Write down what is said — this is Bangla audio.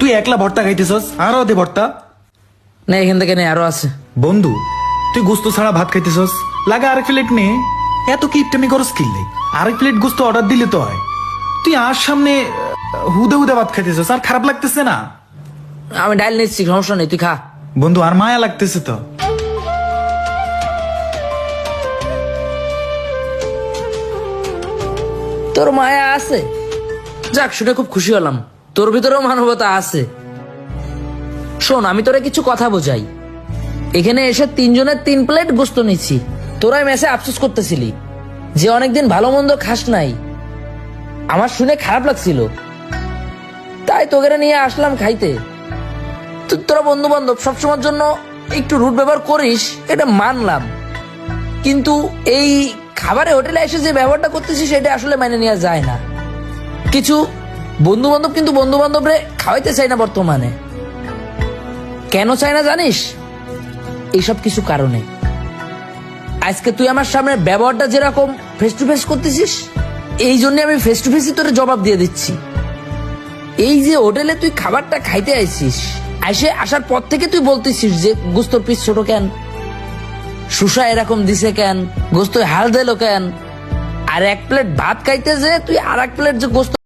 তুই একলা ভর্তা খাইতেছস? আরও দে ভর্তা। না এখান থেকে নেই আরও আছে। বন্ধু তুই গুস্ত ছাড়া ভাত খাইতেছস? লাগা আরেক প্লেট নে। এত কি ইপটামি করস কিনলে আরেক প্লেট গুস্ত অর্ডার দিলে তো হয়। তুই আর সামনে হুদে হুদে ভাত খাইতেছস আর খারাপ লাগতেছে না? আমি ডাইল নিচ্ছি সমস্যা নেই তুই খা। বন্ধু আর মায়া লাগতেছে তো। তোর মায়া আছে। যাক শুনে খুব খুশি হলাম। তোর ভিতরেও মানবতা আছে। শোন, আমি তোরে কিছু কথা বোঝাই। এখানে এসে তিনজনের তিন প্লেট গোস্ত নিচ্ছি। তোরাই মেসে আফসোস করতেছিলি যে অনেকদিন ভালো মন্দ খাস নাই। আমার শুনে খারাপ লাগছিল। তাই তোকে নিয়ে আসলাম খাইতে। তোরা বন্ধু বান্ধব সবসময়ের জন্য একটু রুট ব্যবহার করিস, এটা মানলাম। কিন্তু এই খাবারে হোটেলে এসে যে ব্যবহারটা করতেছিস সেটা আসলে মেনে নেওয়া যায় না। কিছু বন্ধু বান্ধব কিন্তু বন্ধু বান্ধবরে খাওয়াইতে চায় না বর্তমানে। কেন চায় না জানিস? এইসব কিছু কারণে। আজকে তুই আমার সামনে ব্যবহারটা যেরকম ফেস টু ফেস করতেছিস, এই জন্য আমি ফেস টু ফেসই তোরে জবাব দিয়ে দিচ্ছি। এই যে হোটেলে তুই খাবারটা খাইতে আইছিস, আইসে আসার পর থেকে তুই বলতেছিস যে গুস্তর পিস ছোট কেন? সুসা এরকম দিছে কেন? গোস্ত হাল দিলো কেন? আর এক প্লেট ভাত খাইতে যে, তুই আর এক প্লেট যে গোস্ত